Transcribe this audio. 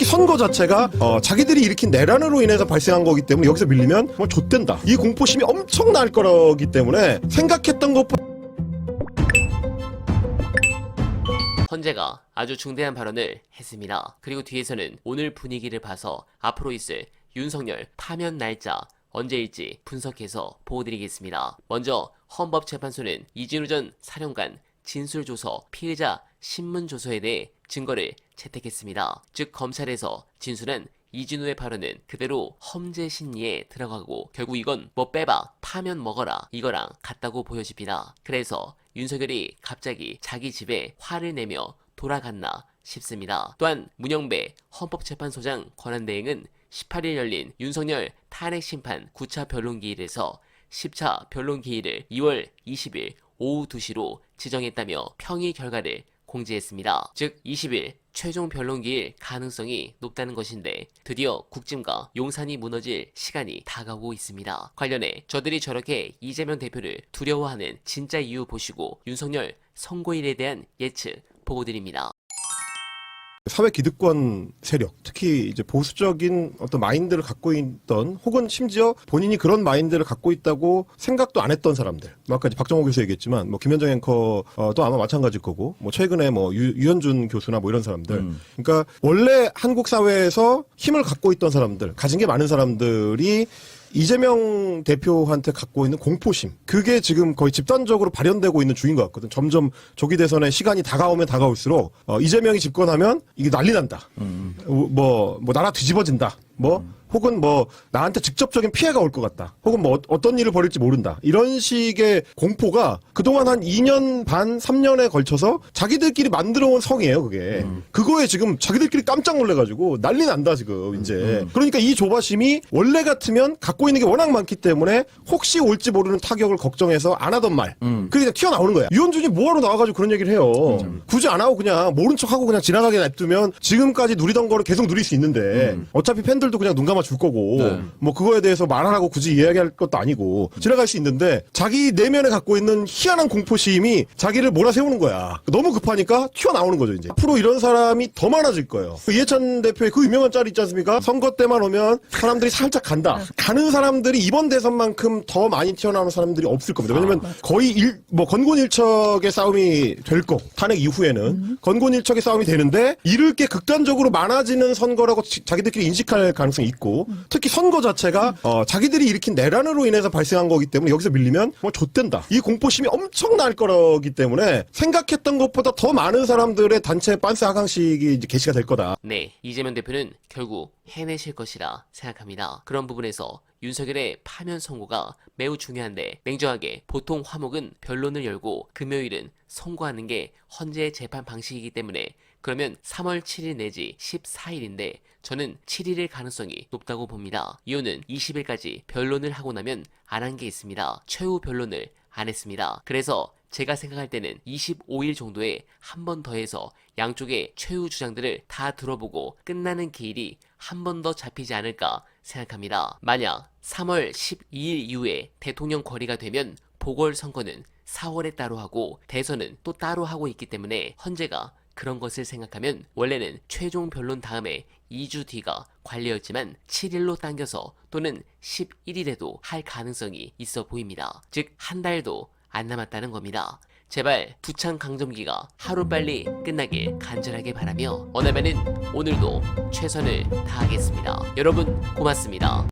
특히 선거 자체가 어, 자기들이 일으킨 내란으로 인해서 발생한 거기 때문에 여기서 밀리면 뭐 좆된다. 이 공포심이 엄청 날 거기 때문에 생각했던 것보다 헌재가 아주 중대한 발언을 했습니다. 그리고 뒤에서는 오늘 분위기를 봐서 앞으로 있을 윤석열 파면 날짜 언제일지 분석해서 보여드리겠습니다. 먼저 헌법재판소는 이진우 전 사령관 진술조서 피의자 신문조서에 대해 증거를 채택했습니다. 즉 검찰에서 진술한 이진우의 발언은 그대로 험재 심리에 들어가고 결국 이건 뭐 빼봐 파면 먹어라 이거랑 같다고 보여집니다. 그래서 윤석열이 갑자기 자기 집에 화를 내며 돌아갔나 싶습니다. 또한 문영배 헌법재판소장 권한대행은 18일 열린 윤석열 탄핵 심판 9차 변론기일에서 10차 변론기일을 2월 20일 오후 2시로 지정했다며 평의 결과를 공지했습니다. 즉 20일 최종 변론기일 가능성이 높다는 것인데 드디어 국짐과 용산이 무너질 시간이 다가오고 있습니다. 관련해 저들이 저렇게 이재명 대표를 두려워하는 진짜 이유 보시고 윤석열 선거일에 대한 예측 보고드립니다. 사회 기득권 세력, 특히 이제 보수적인 어떤 마인드를 갖고 있던 혹은 심지어 본인이 그런 마인드를 갖고 있다고 생각도 안 했던 사람들. 뭐 아까 이제 박정호 교수 얘기했지만 뭐 김현정 앵커도 아마 마찬가지일 거고 뭐 최근에 뭐 유, 유현준 교수나 뭐 이런 사람들. 그러니까 원래 한국 사회에서 힘을 갖고 있던 사람들, 가진 게 많은 사람들이 이재명 대표한테 갖고 있는 공포심 그게 지금 거의 집단적으로 발현되고 있는 중인 것 같거든. 점점 조기 대선의 시간이 다가오면 다가올수록 어, 이재명이 집권하면 이게 난리 난다. 뭐뭐 뭐 나라 뒤집어진다. 뭐 혹은 뭐 나한테 직접적인 피해가 올 것 같다. 혹은 뭐 어, 떤 일을 벌일지 모른다. 이런 식의 공포가 그동안 한 2년 반, 3년에 걸쳐서 자기들끼리 만들어 온 성이에요, 그게. 그거에 지금 자기들끼리 깜짝 놀래가지고 난리 난다, 지금, 이제. 그러니까 이 조바심이 원래 같으면 갖고 있는 게 워낙 많기 때문에 혹시 올지 모르는 타격을 걱정해서 안 하던 말. 그게 그냥 튀어나오는 거야. 유현준이 뭐하러 나와가지고 그런 얘기를 해요. 굳이 안 하고 그냥 모른 척 하고 그냥 지나가게 냅두면 지금까지 누리던 거를 계속 누릴 수 있는데 어차피 팬들 도 그냥 눈 감아 줄 거고 네. 뭐 그거에 대해서 말하라고 굳이 이야기할 것도 아니고 지나갈 수 있는데 자기 내면에 갖고 있는 희한한 공포심이 자기를 몰아세우는 거야. 너무 급하니까 튀어나오는 거죠 이제. 앞으로 이런 사람이 더 많아질 거예요. 그 이해찬 대표의 그 유명한 짤 있지 않습니까? 선거 때만 오면 사람들이 살짝 간다. 가는 사람들이 이번 대선만큼 더 많이 튀어나오는 사람들이 없을 겁니다. 왜냐면 거의 일, 뭐 건곤일척의 싸움이 될 거. 탄핵 이후에는 건곤일척의 싸움이 되는데 잃을 게 극단적으로 많아지는 선거라고 지- 자기들끼리 인식할 가능성이 있고 특히 선거 자체가 어, 자기들이 일으킨 내란으로 인해서 발생한 거기 때문에 여기서 밀리면 뭐 좆된다. 이 공포심이 엄청 날 거기 때문에 생각했던 것보다 더 많은 사람들의 단체 빤스 하강식이 이제 개시가 될 거다. 네, 이재명 대표는 결국 해내실 것이라 생각합니다. 그런 부분에서 윤석열의 파면 선고가 매우 중요한데 냉정하게 보통 화목은 변론을 열고 금요일은 선고하는 게 헌재 재판 방식이기 때문에 그러면 3월 7일 내지 14일인데 저는 7일일 가능성이 높다고 봅니다. 이유는 20일까지 변론을 하고 나면 안 한 게 있습니다. 최후 변론을 안 했습니다. 그래서 제가 생각할 때는 25일 정도에 한 번 더 해서 양쪽의 최후 주장들을 다 들어보고 끝나는 기일이 한 번 더 잡히지 않을까 생각합니다. 만약 3월 12일 이후에 대통령 거리가 되면 보궐선거는 4월에 따로 하고 대선은 또 따로 하고 있기 때문에 헌재가 그런 것을 생각하면 원래는 최종 변론 다음에 2주 뒤가 관례였지만 7일로 당겨서 또는 11일에도 할 가능성이 있어 보입니다. 즉, 한 달도 안 남았다는 겁니다. 제발 부창 강점기가 하루빨리 끝나길 간절하게 바라며 어나면은 오늘도 최선을 다하겠습니다. 여러분 고맙습니다.